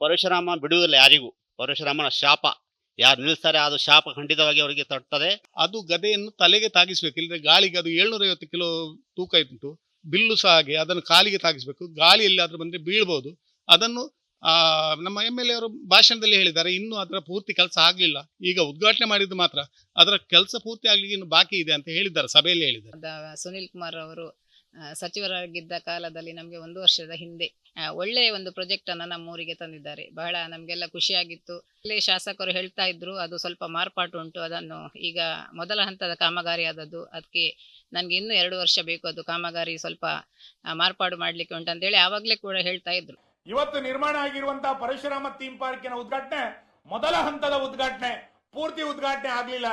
ಪರಶುರಾಮ ಬಿಡುವುದಿಲ್ಲ ಯಾರಿಗೂ. ಪರಶುರಾಮನ ಶಾಪ. ಯಾರು ನಿಲ್ಲಿಸ್ತಾರೆ ಅದು ಶಾಪ ಖಂಡಿತವಾಗಿ ಅವರಿಗೆ ತಟ್ಟುತ್ತದೆ ಅದು ಗದೆಯನ್ನು ತಲೆಗೆ ತಾಗಿಸ್ಬೇಕು. ಇಲ್ಲದೆ ಗಾಳಿಗೆ ಅದು ಏಳ್ನೂರ ಐವತ್ತು ಕಿಲೋ ತೂಕ ಇತ್ತು ಬಿಲ್ಲು ಸಹ ಹಾಗೆ, ಅದನ್ನು ಕಾಲಿಗೆ ತಾಗಿಸ್ಬೇಕು. ಗಾಳಿಯಲ್ಲಿ ಅದ್ರ ಬಂದರೆ ಬೀಳ್ಬೋದು. ಅದನ್ನು ನಮ್ಮ ಎಂ ಎಲ್ ಎ ಅವರು ಭಾಷಣದಲ್ಲಿ ಹೇಳಿದ್ದಾರೆ, ಇನ್ನೂ ಅದರ ಪೂರ್ತಿ ಕೆಲಸ ಆಗಲಿಲ್ಲ. ಈಗ ಉದ್ಘಾಟನೆ ಮಾಡಿದ್ದು ಮಾತ್ರ. ಅದರ ಕೆಲಸ ಪೂರ್ತಿ ಆಗಲಿಕ್ಕೆ ಇನ್ನು ಬಾಕಿ ಇದೆ ಅಂತ ಹೇಳಿದ್ದಾರೆ, ಸಭೆಯಲ್ಲಿ ಹೇಳಿದ್ದಾರೆ. ಸುನಿಲ್ ಕುಮಾರ್ ಅವರು ಸಚಿವರಾಗಿದ್ದ ಕಾಲದಲ್ಲಿ ನಮಗೆ ಒಂದು ವರ್ಷದ ಹಿಂದೆ ಒಳ್ಳೆಯ ಒಂದು ಪ್ರಾಜೆಕ್ಟ್ ಅನ್ನ ನಮ್ಮ ಊರಿಗೆ ತಂದಿದ್ದಾರೆ. ಬಹಳ ನಮಗೆಲ್ಲ ಖುಷಿಯಾಗಿತ್ತು. ಅಲ್ಲೇ ಶಾಸಕರು ಹೇಳ್ತಾ ಇದ್ರು, ಅದು ಸ್ವಲ್ಪ ಮಾರ್ಪಾಟು ಉಂಟು, ಅದನ್ನು ಈಗ ಮೊದಲ ಹಂತದ ಕಾಮಗಾರಿ ಆದದ್ದು ಅದಕ್ಕೆ ನನಗೆ ಇನ್ನೂ ಎರಡು ವರ್ಷ ಬೇಕು, ಅದು ಕಾಮಗಾರಿ ಸ್ವಲ್ಪ ಮಾರ್ಪಾಡು ಮಾಡ್ಲಿಕ್ಕೆ ಉಂಟು ಅಂತೇಳಿ ಆವಾಗಲೇ ಕೂಡ ಹೇಳ್ತಾ ಇದ್ರು. ಇವತ್ತು ನಿರ್ಮಾಣ ಆಗಿರುವಂತಹ ಪರಶುರಾಮ ಥೀಮ್ ಪಾರ್ಕಿನ ಉದ್ಘಾಟನೆ, ಮೊದಲ ಹಂತದ ಉದ್ಘಾಟನೆ, ಪೂರ್ತಿ ಉದ್ಘಾಟನೆ ಆಗಲಿಲ್ಲ.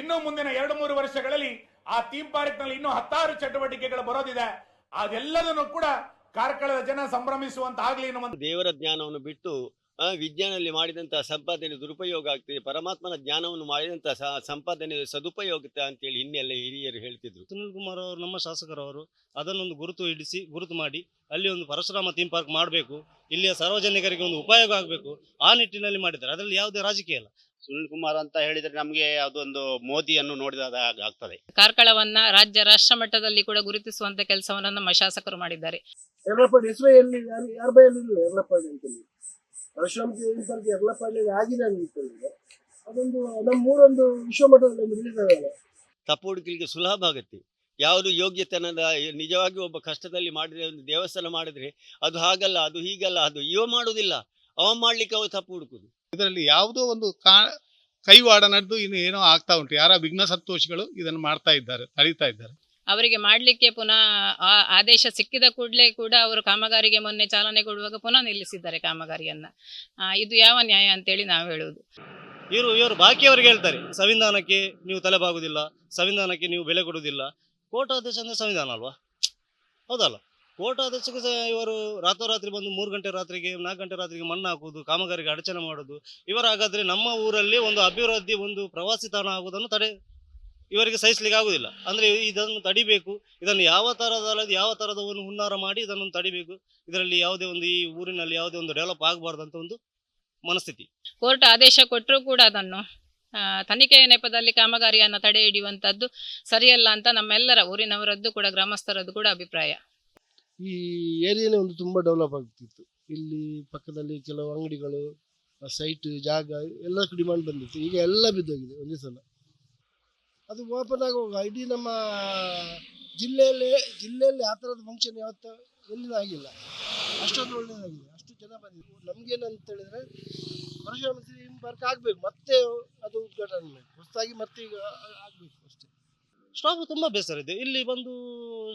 ಇನ್ನು ಮುಂದಿನ ಎರಡು ಮೂರು ವರ್ಷಗಳಲ್ಲಿ ಆ ಥೀಮ್ ಪಾರ್ಕ್ನಲ್ಲಿ ಇನ್ನೂ ಹತ್ತಾರು ಚಟುವಟಿಕೆಗಳು ಬರೋದಿದೆ. ಅದೆಲ್ಲದನ್ನು ಕೂಡ ಕಾರ್ಕಳದ ಜನ ಸಂಭ್ರಮಿಸುವಂತ ಆಗ್ಲಿ ಎನ್ನುವಂತ ದೇವರ ಜ್ಞಾನವನ್ನು ಬಿಟ್ಟು ಆ, ವಿಜ್ಞಾನದಲ್ಲಿ ಮಾಡಿದಂತಹ ಸಂಪಾದನೆ ದುರುಪಯೋಗ ಆಗ್ತದೆ. ಪರಮಾತ್ಮನ ಜ್ಞಾನವನ್ನು ಮಾಡಿದಂತಹ ಸಂಪಾದನೆ ಸದುಪಯೋಗ ಅಂತೇಳಿ ಹಿನ್ನೆಲೆ ಹಿರಿಯರು ಹೇಳ್ತಿದ್ರು. ಸುನಿಲ್ ಕುಮಾರ್ ಅವರು ನಮ್ಮ ಶಾಸಕರವರು ಅದನ್ನೊಂದು ಗುರುತು ಇಡಿಸಿ ಗುರುತು ಮಾಡಿ ಅಲ್ಲಿ ಒಂದು ಪರಶುರಾಮ ಥೀಮ್ ಪಾರ್ಕ್ ಮಾಡಬೇಕು ಇಲ್ಲಿಯ ಸಾರ್ವಜನಿಕರಿಗೆ ಒಂದು ಉಪಯೋಗ ಆಗಬೇಕು ಆ ನಿಟ್ಟಿನಲ್ಲಿ ಮಾಡಿದ್ದಾರೆ. ಅದರಲ್ಲಿ ಯಾವುದೇ ರಾಜಕೀಯ ಇಲ್ಲ. ಸುನಿಲ್ ಕುಮಾರ್ ಅಂತ ಹೇಳಿದ್ರೆ ನಮಗೆ ಅದೊಂದು ಮೋದಿಯನ್ನು ನೋಡಿದಾಗ ಆಗ್ತದೆ. ಕಾರ್ಕಳವನ್ನ ರಾಜ್ಯ ರಾಷ್ಟ್ರ ಮಟ್ಟದಲ್ಲಿ ಕೂಡ ಗುರುತಿಸುವಂತ ಕೆಲಸವನ್ನ ನಮ್ಮ ಶಾಸಕರು ಮಾಡಿದ್ದಾರೆ. ಎರಳಪಾಡಿ ಹೆಸರು ಎಲ್ಲಿ ಯಾರು ಬೈಯಲ್ಲಿ ಆಗಿದೆ ಅದೊಂದು ನಮ್ಮ ಊರೊಂದು ವಿಶ್ವಮಟ್ಟದಲ್ಲಿ ಒಂದು ರಿಲೀಸ್ ಆಗಲ್ಲ ತಪ್ಪು ಹುಡುಕಲಿಕ್ಕೆ ಸುಲಭ ಆಗುತ್ತೆ. ಯಾವುದು ಯೋಗ್ಯತನದ ನಿಜವಾಗಿ ಒಬ್ಬ ಕಷ್ಟದಲ್ಲಿ ಮಾಡಿದ್ರೆ ಒಂದು ದೇವಸ್ಥಾನ ಮಾಡಿದ್ರೆ ಅದು ಹಾಗಲ್ಲ ಅದು ಹೀಗಲ್ಲ ಅದು ಇವ ಮಾಡುವುದಿಲ್ಲ. ಅವ ಮಾಡ್ಲಿಕ್ಕೆ ಅವ ತಪ್ಪು ಹುಡುಕುದು ಇದರಲ್ಲಿ ಯಾವುದೋ ಒಂದು ಕಾ ಕೈವಾಡ ನಡೆದು ಇನ್ನು ಏನೋ ಆಗ್ತಾ ಉಂಟು. ಯಾರ ವಿಘ್ನ ಸಂತೋಷಿಗಳು ಇದನ್ನು ಮಾಡ್ತಾ ಇದ್ದಾರೆ ತಡೀತಾ ಇದ್ದಾರೆ. ಅವರಿಗೆ ಮಾಡಲಿಕ್ಕೆ ಪುನಃ ಆ ಆದೇಶ ಸಿಕ್ಕಿದ ಕೂಡಲೇ ಕೂಡ ಅವರು ಕಾಮಗಾರಿಗೆ ಮೊನ್ನೆ ಚಾಲನೆ ಕೊಡುವಾಗ ಪುನಃ ನಿಲ್ಲಿಸಿದ್ದಾರೆ ಕಾಮಗಾರಿಯನ್ನ. ಇದು ಯಾವ ನ್ಯಾಯ ಅಂತೇಳಿ ನಾವು ಹೇಳುವುದು. ಇವರು ಇವರು ಬಾಕಿಯವರಿಗೆ ಹೇಳ್ತಾರೆ ಸಂವಿಧಾನಕ್ಕೆ ನೀವು ತಲೆಬಾಗುದಿಲ್ಲ ಸಂವಿಧಾನಕ್ಕೆ ನೀವು ಬೆಲೆ ಕೊಡುವುದಿಲ್ಲ ಕೋರ್ಟ್ ಆದೇಶ ಅಂದ್ರೆ ಸಂವಿಧಾನ ಅಲ್ವಾ? ಹೌದಲ್ಲ? ಕೋರ್ಟ್ ಸಹ ಇವರು ರಾತ್ರೋರಾತ್ರಿ ಬಂದು ಮೂರು ಗಂಟೆ ರಾತ್ರಿಗೆ, ನಾಲ್ಕು ಗಂಟೆ ರಾತ್ರಿಗೆ ಮಣ್ಣು ಹಾಕುವುದು, ಕಾಮಗಾರಿಗೆ ಅಡಚಣೆ ಮಾಡೋದು ಇವರ ಹಾಗಾದ್ರೆ ನಮ್ಮ ಊರಲ್ಲಿ ಒಂದು ಅಭಿವೃದ್ಧಿ, ಒಂದು ಪ್ರವಾಸಿ ತಾಣ ಆಗುವುದನ್ನು ತಡೆ, ಇವರಿಗೆ ಸಹಿಸಲಿಕ್ಕೆ ಆಗುವುದಿಲ್ಲ. ಅಂದ್ರೆ ಇದನ್ನು ತಡಿಬೇಕು, ಇದನ್ನು ಯಾವ ಥರದ ಯಾವ ತರದ ಒಂದು ಹುನ್ನಾರ ಮಾಡಿ ಇದನ್ನು ತಡಿಬೇಕು, ಇದರಲ್ಲಿ ಯಾವುದೇ ಒಂದು ಈ ಊರಿನಲ್ಲಿ ಯಾವುದೇ ಒಂದು ಡೆವಲಪ್ ಆಗಬಾರ್ದು ಅಂತ ಒಂದು ಮನಸ್ಥಿತಿ. ಕೋರ್ಟ್ ಆದೇಶ ಕೊಟ್ಟರೂ ಕೂಡ ಅದನ್ನು ತನಿಖೆಯ ನೆಪದಲ್ಲಿ ಕಾಮಗಾರಿಯನ್ನು ತಡೆ ಹಿಡಿಯುವಂತದ್ದು ಸರಿಯಲ್ಲ ಅಂತ ನಮ್ಮೆಲ್ಲರ ಊರಿನವರದ್ದು ಕೂಡ, ಗ್ರಾಮಸ್ಥರದ್ದು ಕೂಡ ಅಭಿಪ್ರಾಯ. ಈ ಏರಿಯಾನೇ ಒಂದು ತುಂಬ ಡೆವಲಪ್ ಆಗ್ತಿತ್ತು. ಇಲ್ಲಿ ಪಕ್ಕದಲ್ಲಿ ಕೆಲವು ಅಂಗಡಿಗಳು ಸೈಟ್ ಜಾಗ ಎಲ್ಲ ಡಿಮಾಂಡ್ ಬಂದಿತ್ತು. ಈಗ ಎಲ್ಲ ಬಿದ್ದೋಗಿದೆ ಒಂದೇ ಸಲ. ಅದು ಓಪನ್ ಆಗುವಾಗ ಇಡೀ ನಮ್ಮ ಜಿಲ್ಲೆಯಲ್ಲಿ ಜಿಲ್ಲೆಯಲ್ಲಿ ಆ ಥರದ ಫಂಕ್ಷನ್ ಯಾವತ್ತು ಎಲ್ಲಿನೂ ಆಗಿಲ್ಲ. ಅಷ್ಟೊಂದು ಒಳ್ಳೆಯದಾಗಿದೆ ಅಷ್ಟು ಜನ ಬಂದಿದ್ದು ನಮಗೇನಂತ ಹೇಳಿದ್ರೆ ಪರಶುರಾಮ ಪಾರ್ಕ್ ಆಗಬೇಕು. ಮತ್ತೆ ಅದು ಉದ್ಘಾಟನೆ ಹೊಸದಾಗಿ ಮತ್ತೆ ಈಗ ಆಗಬೇಕು ಅಷ್ಟೇ. ಸ್ಟಾಪ್ ತುಂಬ ಬೇಸರ ಇದೆ. ಇಲ್ಲಿ ಬಂದು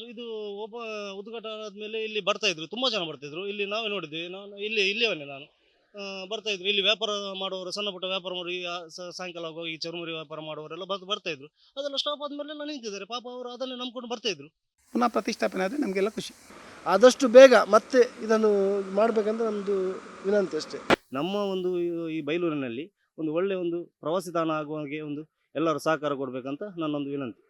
ಇದು ಒಬ್ಬ ಉದ್ಘಾಟನೆ ಆದಮೇಲೆ ಇಲ್ಲಿ ಬರ್ತಾ ಇದ್ರು ತುಂಬ ಜನ ಬರ್ತಿದ್ರು ಇಲ್ಲಿ ನಾವೇ ನೋಡಿದ್ವಿ ನಾನು ಇಲ್ಲಿ ಇಲ್ಲಿಯವನ್ನೇ ನಾನು. ಬರ್ತಾ ಇದ್ರು. ಇಲ್ಲಿ ವ್ಯಾಪಾರ ಮಾಡೋರು ಸಣ್ಣ ಪುಟ್ಟ ವ್ಯಾಪಾರ ಮಾಡಿ ಈ ಸಾಯಂಕಾಲ ಹೋಗಿ ಈ ಚರ್ಮುರಿ ವ್ಯಾಪಾರ ಮಾಡುವವರೆಲ್ಲ ಬಂದು ಬರ್ತಾ ಇದ್ರು. ಅದೆಲ್ಲ ಸ್ಟಾಪ್ ಆದಮೇಲೆ ನಾನು ನಿಂತಿದ್ದಾರೆ. ಪಾಪ ಅವರು ಅದನ್ನೇ ನಂಬ್ಕೊಂಡು ಬರ್ತಾ ಇದ್ರು. ಪುನಃ ಪ್ರತಿಷ್ಠಾಪನೆ ಆದರೆ ನಮಗೆಲ್ಲ ಖುಷಿ. ಆದಷ್ಟು ಬೇಗ ಮತ್ತೆ ಇದನ್ನು ಮಾಡಬೇಕಂದ್ರೆ ನಮ್ಮದು ವಿನಂತಿ ಅಷ್ಟೇ. ನಮ್ಮ ಒಂದು ಈ- ಈ ಬೈಲೂರಿನಲ್ಲಿ ಒಂದು ಒಳ್ಳೆಯ ಒಂದು ಪ್ರವಾಸಿ ತಾಣ ಆಗುವ ಹಾಗೆ ಒಂದು ಎಲ್ಲರೂ ಸಹಕಾರ ಕೊಡಬೇಕಂತ ನನ್ನೊಂದು ವಿನಂತಿ.